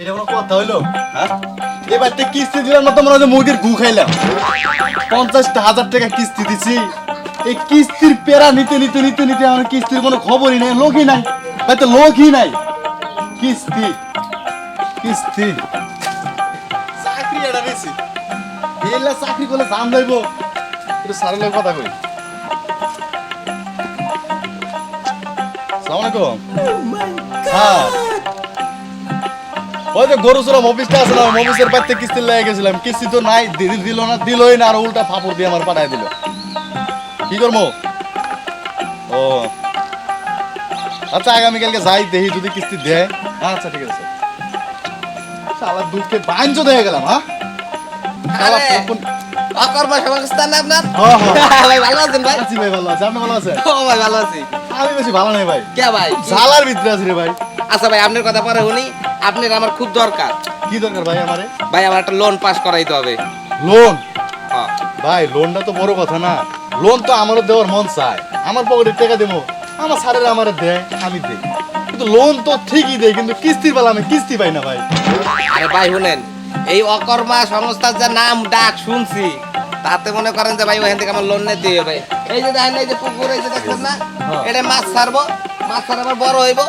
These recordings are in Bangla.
এটা কোনো কথা হইল? হ্যাঁ? এবার তো কিস্তি দিলাম না তো যে মুরগির গু খাইলাম। পঞ্চাশটা হাজার টাকা কিস্তি দিছি। এই কিস্তির পেরা নিতে নিতে নিতে নিতে আমার কিস্তির কোনো খবরই নাই লোকই নাই। ভাই তো লোকই নাই। কিস্তি কিস্তি। চাকরি এটা নিছি এলা চাকরি করলে দাম লইব একটু সারের কথা কই। সালাম আলাইকুম। হ্যাঁ। ওই যে গরু চোরা মফিসটা আছে না মফিসের কিস্তি লেগে গেছিলাম। কিস্তি তো নাই দিদি দিল না দিলই না আর উল্টা ফাপড় দিয়ে আমার পাঠায় দিল। কি করব? ও। আচ্ছা আগামীকালকে যাই দেখি যদি কিস্তি দেয়। আচ্ছা ঠিক আছে। সালা দুধকে বাঞ্চ দিয়ে গেলাম হ্যাঁ? সালা অকর্মা সংস্থান না আপনার। ভাই ভালো আছেন ভাই? আছি ভাই ভালো আছে। আপনি ভালো আছেন ও ভাই ভালো আছি। আমি বেশি ভালো নাই ভাই। কে ভাই? ঝালার ভিতরে আছি রে ভাই। আচ্ছা ভাই আপনার কথা পরে শুনি। আপনার আমার খুব দরকার। কি দরকার ভাই আমারে? ভাই আমার একটা লোন পাস করাইতে হবে। লোন। ভাই লোনটা তো বড় কথা না। লোন তো আমারও দেওয়ার মন চায়। আমার পকেটে টাকা দেবো। আমার স্যারের আমার দেয় আমি দেই। কিন্তু লোন তো ঠিকই দেয় কিন্তু কিস্তির বেলা আমি কিস্তি পাই না ভাই। আরে ভাই শুনেন। এই অকর্মা সংস্থার যা নাম ডাক শুনছি। তাতে মনে করেন যে ভাই ওখান থেকে আমার লোন নিতে হবে। এই যে দেখেন এই যে পুকুর এই যে দেখছেন না? হ্যাঁ। এটা মাছ ছাড়বো মাছ ছাড়া আবার বড় হইব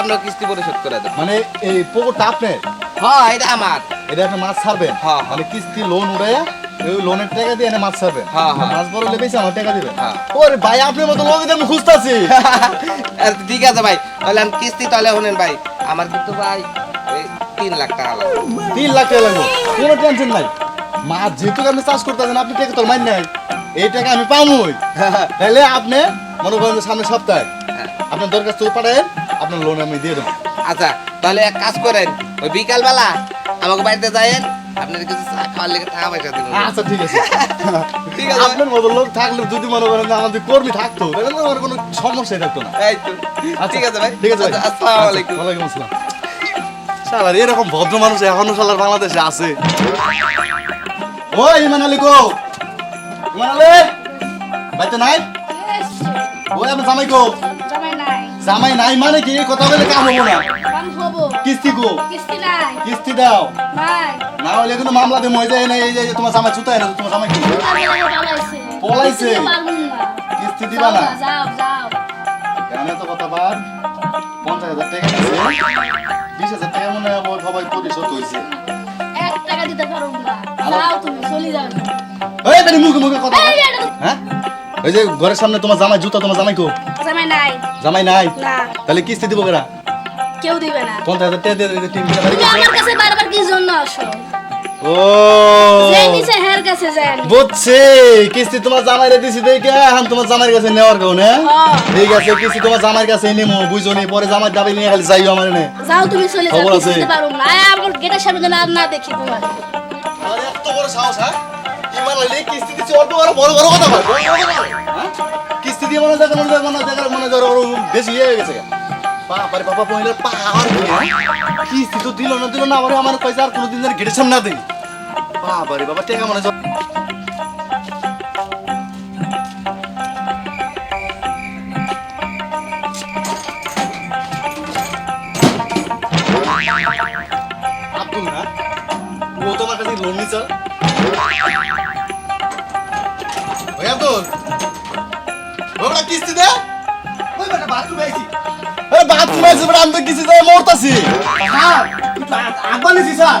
আপনার কিস্তি পরিশোধ করে দেবো। মানে এই পুকুরটা আপনার? হ্যাঁ এটা আমার। এটা একটা মাছ ছাড়বেন? হ্যাঁ। মানে কিস্তি লোন উড়াইয়া ওই লোনের টাকা দিয়ে মাছ ছাড়বেন? হ্যাঁ, হ্যাঁ। মাছ বড় হলে বেশি আমার টাকা দিবেন। হ্যাঁ। ওরে ভাই আপনার মতো লোক আমি খুঁজতেছি। ঠিক আছে ভাই তাহলে আমি কিস্তি তাহলে শুনেন ভাই। আমার কিন্তু ভাই তিন লাখ টাকা লাগবে। তিন লাখ টাকা লাগবে। কোনো টেনশন নাই। মাছ যেহেতু আপনি চাষ করতেছেন আপনি টাকা তোর মাইন নাই। এই টাকা আমি পামই। তাহলে আপনি মনে করেন যে সামনের সপ্তাহে। আপনার দরখাস্ত পাঠায়েন আপনার লোন আমি দিয়ে দেবো। আচ্ছা তাহলে এক কাজ করেন ওই বিকালবেলা আমাকে বাড়িতে যাইয়েন আপনার কিছু খাওয়ার লেগে টাকা পয়সা আচ্ছা ঠিক আছে। ঠিক আছে। আপনার মতো লোক থাকলে যদি মনে করেন আমাদের কর্মী থাকতো তাহলে আমার কোনো সমস্যাই থাকতো না। এই তো ঠিক আছে ভাই। ঠিক আছে ভাই। আচ্ছা, আসসালামু আলাইকুম। ওয়ালাইকুম আসসালাম। শালার এরকম ভদ্র মানুষ এখনও শালার বাংলাদেশে আছে। ওই ইমান আলী গো ইমান আলী? বাইতে নাই? ওই আমার জামাই গো জামাই নাই। মানে কি? কথা বলে কাম হব না। কিস্তি গো কিস্তি দাও। না হলে কিন্তু মামলা দেবো। এই যে এই যে- এই যে তোমার জামাই ছুতায় না তোমার জামাই পালাইছে? কিস্তি না। দিবা না? না, কেন এত কথা বাদ? পঞ্চাশ হাজার টাকা বিশ হাজার টাকা মনে হয় সবাই পরিশোধ হয়েছে টাকা দিতে পারব না যাও তুমি চলে যাও। এই তাহলে মুখে মুখে কথা এই, এটা তো- হ্যাঁ? ওই যে ঘরের সামনে তোমার জামাই জুতা তোমার জামাই কো? জামাই নাই। জামাই নাই? না। তাহলে কিস্তি দিব কেনা কেউ দিবে না। পঞ্চাশ হাজার টাকা দিয়ে দিতে তুমি? আমার কাছে বারবার কি জন্য আসো? ও। হের কাছে বুঝছি। কিস্তি তোমার জামাইরে দিছি দেখে এখন তোমার জামাইয়ের কাছে নেওয়ার কেউ না। ঠিক আছে কিস্তি তোমার জামাইয়ের কাছে নিমো বুঝনি পরে জামাই দাবি নিয়ে খালি যাইও আমার নে যাও তুমি চলে যাও খবর আছে? না। আমার গেটের সামনে আর না দেখি তোমার। আরে এত বড় সাহস হ্যাঁ? ইমান আলী কিস্তি দিচ্ছে অল্প বড় বড় বড় কথা বল হ্যাঁ? কিস্তি দিয়ে মনে দেখো মনে দেখো মনে দেখো মনে বেশি ইয়ে হয়ে গেছে। বাবারে বাবা পাহাড় হ্যাঁ? কিস্তি তো দিল না দিল না আবার আমার পয়সা আর কোনোদিন গেটের সামনে না দেই বাবারে বাবা, টেকা মনে আব্দুল না? ও তোমার কাছে লোন নিছ? ওই আব্দুল। ওটা কিস্তি দে। ওই বেটা, বাথরুম আইছি। আমি তো কিস্তি মরতাছি হ্যাঁ স্যার।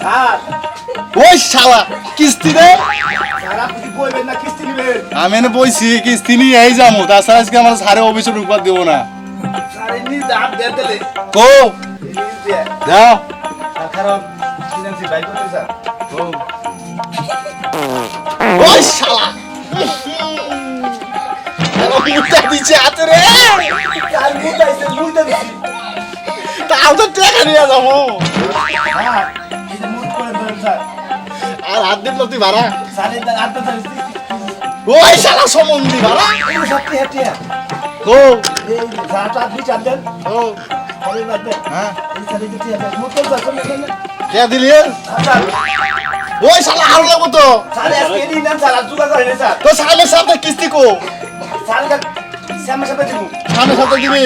স্যার ওই কিস্তি দে। আমি বইছি, কিস্তি নিয়ে এই যাব তাছাড়া আজকে আমার সারে অফিসে ঢুকবার দেবো না। কো। যাও ওই মুটা দিছে হাতে রে। আর মুতাইছে মুতা দিছি। তাও তো টাকা নিয়ে যাব। হ্যাঁ মুত আর হাত দিল তুই ভাড়া। ওই শালা সম্বন্ধী ভাড়া। সত্যি হেঁটে ও। ঝাঁটা দুই চার দেন। ও। হ্যাঁ। মুত কে দিলি? স্যার। ওই শালা আরও লাগবো তো। তো সামনের সাথে কিস্তি কো। সাথে দিব সামনের সাথে দিবি।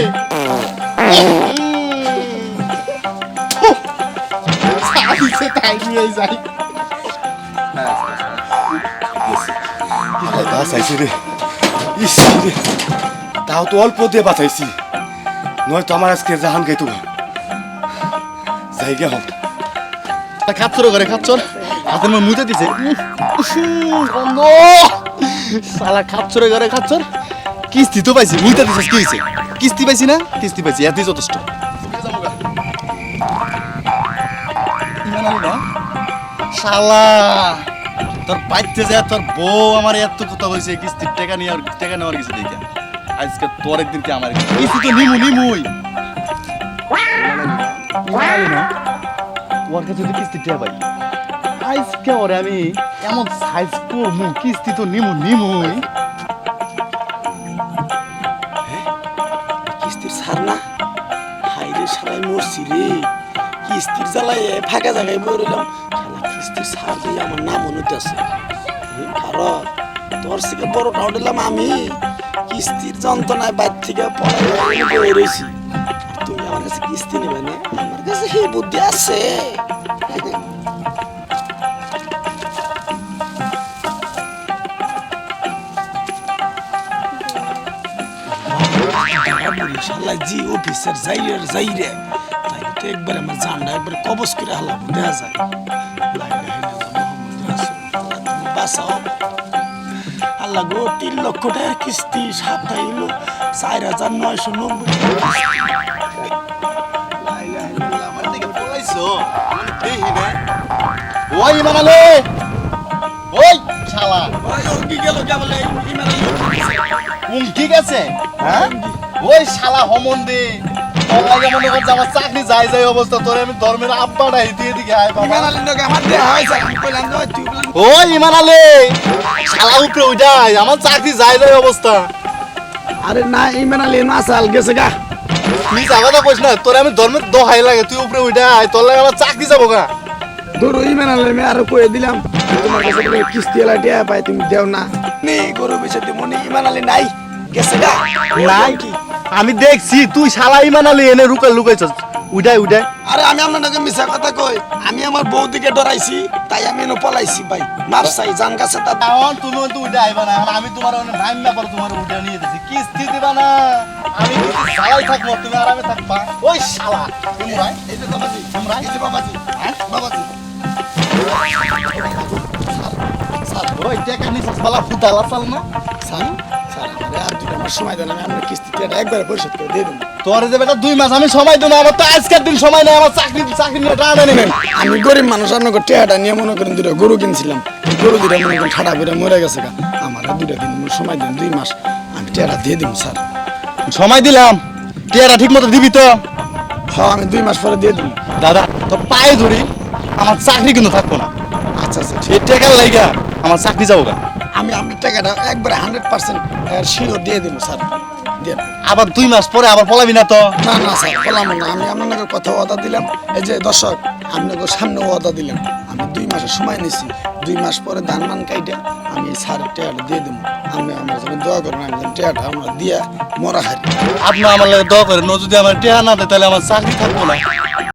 সাইছে তাই নিয়ে যাই বাঁচাইছি রে ইস রে তাও তো অল্প দিয়ে বাঁচাইছি। নয়তো আমার আজকে জাহান খাইতো না জায়গা হোক। খাচ্ছর করে খাচ্ছর হাতে মধ্যে মুতে দিছে। শালা খাচ্ছরে ঘরে খাচ্ছর কিস্তি তো পাইছি, মুইতে দিছিস কি হয়েছে কিস্তি পাইছি না? কিস্তি পাইছি এতই যথেষ্ট। শালা, তোর পাইতে যায়, তোর বউ আমার এত কথা কিস্তির টাকা নিয়ে টাকা নেওয়ার কিছু দেখে আজকে তোর একদিন আমার কিস্তি তো নিমু, নিমুই? ওর কাছে যদি পাই, আজকে ওরে আমি এমন সাইজ করব কিস্তি তো নিমু, নিমুই। কিস্তির জ্বালায় ফাঁকা জায়গায় মরিলাম। কিস্তির সার দিয়ে আমার নাম অনুতে আছে তোর থেকে বড়টা উঠলাম আমি। কিস্তির যন্ত্রণায় বাইর থেকে পড়াই বয়ে রয়েছি। তুমি আমার কাছে কিস্তি নেবে না? আমার কাছে সেই বুদ্ধি আছে। জি, অফিসার যাই আর যাই রে তাই তো একবার আমার জানটা একবার কবজ করে হালাম দেখা যায়। বাঁচাও। আল্লাহ গো তিন লক্ষ টাকার কিস্তি সাপ্তাহ এলো চার হাজার নয়শো নব্বই ওই ওই শালা! ওই ও কি গেল কেবল ইমান ঠিক আছে হ্যাঁ? ওই শালা হমন্দে তোর মনে করছে আমার চাকরি যাই যাই অবস্থা তোর আমি ধর্মের আব্বাটা হিতে এদিকে আয় বাবা। ইমান আলীর লগে আমার দেয়া হয়েছে আমি কইলাম যে তুই বললাম ইমান আলে শালা উপরে উঠাই আমার চাকরি যাই যাই অবস্থা। আরে না ইমান আলী না সাল গেছে গা। তুই যাবা না কইস না তোর আমি ধর্মের দোহাই লাগে তুই উপরে উঠাই তোর লাগে আমার চাকরি যাব গা। ধরো ইমান আলী আমি আরও কয়ে দিলাম তোমার কাছে কিস্তি এলা টিয়া পাই তুমি দেও না। নে গরু বেচে দিব নে ইমান আলী নাই গেছে গা। নাই? কি? আমি দেখছি তুই শালা ইমান আলে এনে রুকাই লুকাইছস উঠাই উঠাই আরে আমি আপনাকে মিছা কথা কই আমি আমার বৌদিকে ডরাইছি তাই আমি এনে পলাইছি ভাই। মার চাই জান গাছে তা এখন তুমি তো উঠে আইবা না আমি তোমার অনেক ভাইম না পর তোমার উঠে নিয়ে দিছি। কিস্তি দিবা না। আমি ছাড়াই থাকব তুমি আরামে থাকবা। ওই শালা তুমি ভাই এই যে বাবাজি তোমরা এই যে বাবাজি হ্যাঁ বাবাজি। স্যার ওই টাকা নিছিস বালা ফুটালা চাল না? আমারে আর দুটো মাস সময় দেন আমি আপনার কিস্তিটা একবারে পরিশোধ করে দিয়ে দেবো তোর যে বেটা দুই মাস আমি সময় দেবো আমার তো আজকের দিন সময় নেই আমার চাকরি চাকরি নিয়ে টাকা নেবেন আমি গরিব মানুষ টেহাটা নিয়ে মনে করেন দুটো গরু কিনছিলাম। গরু দুটো মনে করেন ঠাডা বেড়ে মরে গেছে গা। আমার দুটা দিন সময় দিন দুই মাস। আমি টেহাটা দিয়ে দিব স্যার। সময় দিলাম। টিয়াটা ঠিক মতো দিবি তো? হ্যাঁ আমি দুই মাস পরে দিয়ে দিব। দাদা তো পায়ে ধরি আমার চাকরি কিন্তু থাকব না। আচ্ছা আচ্ছা ঠিক। টাকার লাইগা আমার চাকরি যাব গা। আমি আপনার টাকাটা একবারে হান্ড্রেড পার্সেন্ট শিওর দিয়ে দেবো স্যার। দিয়ে আবার দুই মাস পরে আবার পলাবি না তো? না না স্যার বললাম না। আমি আপনাকে কথা ওয়াদা দিলাম। এই যে দর্শক আপনাকে সামনে ওয়াদা দিলাম আমি দুই মাসের সময় নিছি। দুই মাস পরে ধান মান কাইটা আমি স্যারের টেয়াটা দিয়ে দেবো। আপনি আমার জন্য দোয়া করবেন আমি যেন টেয়াটা আমরা দিয়ে মরা হারি। আপনি আমার দোয়া করেন যদি আমার টেহা না দেয় তাহলে আমার চাকরি থাকব না।